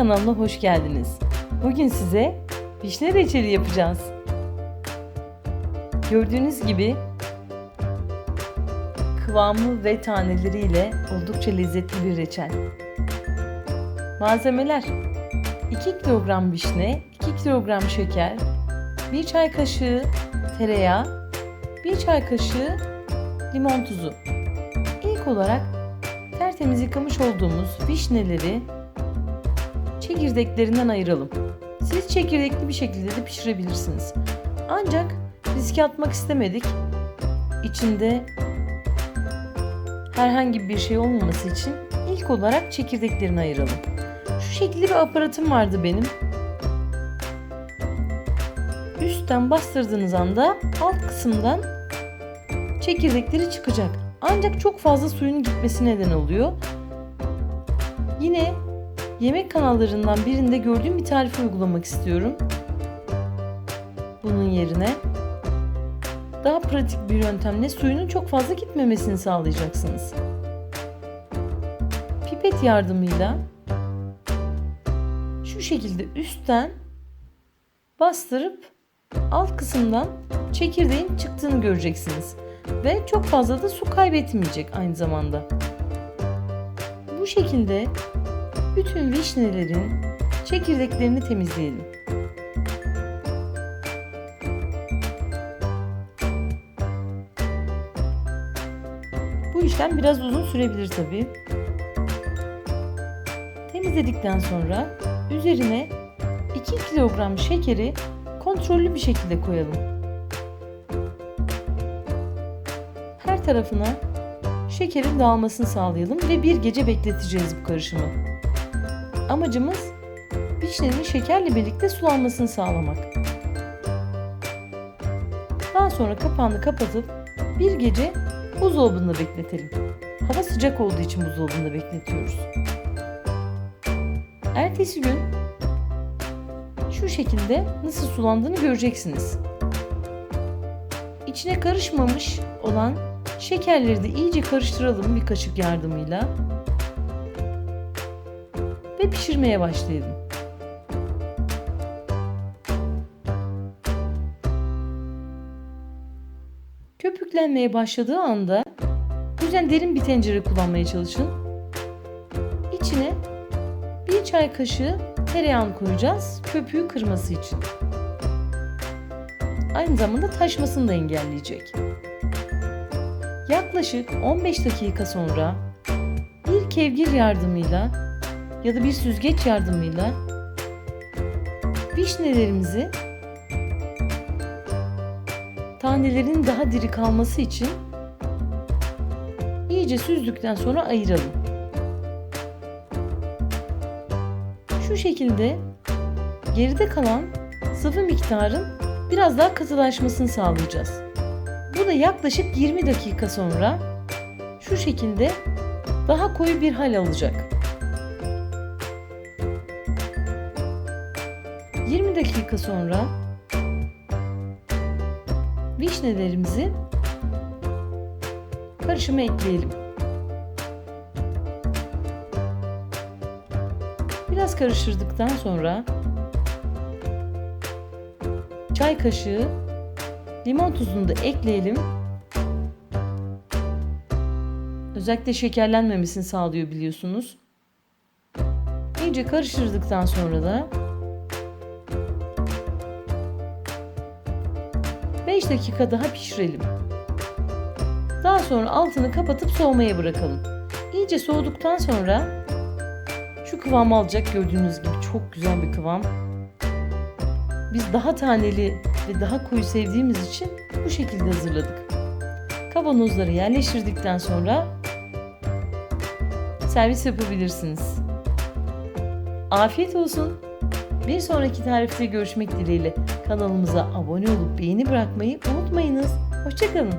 kanalına hoş geldiniz. Bugün size vişne reçeli yapacağız. Gördüğünüz gibi kıvamı ve taneleriyle oldukça lezzetli bir reçel. Malzemeler 2 kilogram vişne, 2 kilogram şeker, 1 çay kaşığı tereyağı, 1 çay kaşığı limon tuzu. İlk olarak tertemiz yıkamış olduğumuz vişneleri çekirdeklerinden ayıralım. Siz çekirdekli bir şekilde de pişirebilirsiniz. Ancak riske atmak istemedik. İçinde herhangi bir şey olmaması için ilk olarak çekirdeklerini ayıralım. Şu şekilde bir aparatım vardı benim. Üstten bastırdığınız anda alt kısımdan çekirdekleri çıkacak. Ancak çok fazla suyun gitmesi neden oluyor. Yine yemek kanallarından birinde gördüğüm bir tarifi uygulamak istiyorum. Bunun yerine daha pratik bir yöntemle suyunun çok fazla gitmemesini sağlayacaksınız. Pipet yardımıyla şu şekilde üstten bastırıp alt kısımdan çekirdeğin çıktığını göreceksiniz. Ve çok fazla da su kaybetmeyecek aynı zamanda. Bu şekilde bütün vişnelerin çekirdeklerini temizleyelim. Bu işlem biraz uzun sürebilir tabi. Temizledikten sonra üzerine 2 kilogram şekeri kontrollü bir şekilde koyalım. Her tarafına şekerin dağılmasını sağlayalım ve bir gece bekleteceğiz bu karışımı. Amacımız vişnenin şekerle birlikte sulanmasını sağlamak. Daha sonra kapağını kapatıp bir gece buzdolabında bekletelim. Hava sıcak olduğu için buzdolabında bekletiyoruz. Ertesi gün şu şekilde nasıl sulandığını göreceksiniz. İçine karışmamış olan şekerleri de iyice karıştıralım bir kaşık yardımıyla ve pişirmeye başlayalım. Köpüklenmeye başladığı anda yüzden derin bir tencere kullanmaya çalışın. İçine bir çay kaşığı tereyağını koyacağız köpüğü kırması için. Aynı zamanda taşmasını da engelleyecek. Yaklaşık 15 dakika sonra bir kevgir yardımıyla ya da bir süzgeç yardımıyla vişnelerimizi tanelerin daha diri kalması için iyice süzdükten sonra ayıralım. Şu şekilde geride kalan sıvı miktarın biraz daha katılaşmasını sağlayacağız. Bu da yaklaşık 20 dakika sonra şu şekilde daha koyu bir hal alacak. 20 dakika sonra vişnelerimizi karışıma ekleyelim. Biraz karıştırdıktan sonra çay kaşığı limon tuzunu da ekleyelim. Özellikle şekerlenmemesini sağlıyor biliyorsunuz. İyice karıştırdıktan sonra da 5 dakika daha pişirelim. Daha sonra altını kapatıp soğumaya bırakalım. İyice soğuduktan sonra şu kıvamı alacak gördüğünüz gibi çok güzel bir kıvam. Biz daha taneli ve daha koyu sevdiğimiz için bu şekilde hazırladık. Kavanozları yerleştirdikten sonra servis yapabilirsiniz. Afiyet olsun. Bir sonraki tarifte görüşmek dileğiyle kanalımıza abone olup beğeni bırakmayı unutmayınız. Hoşçakalın.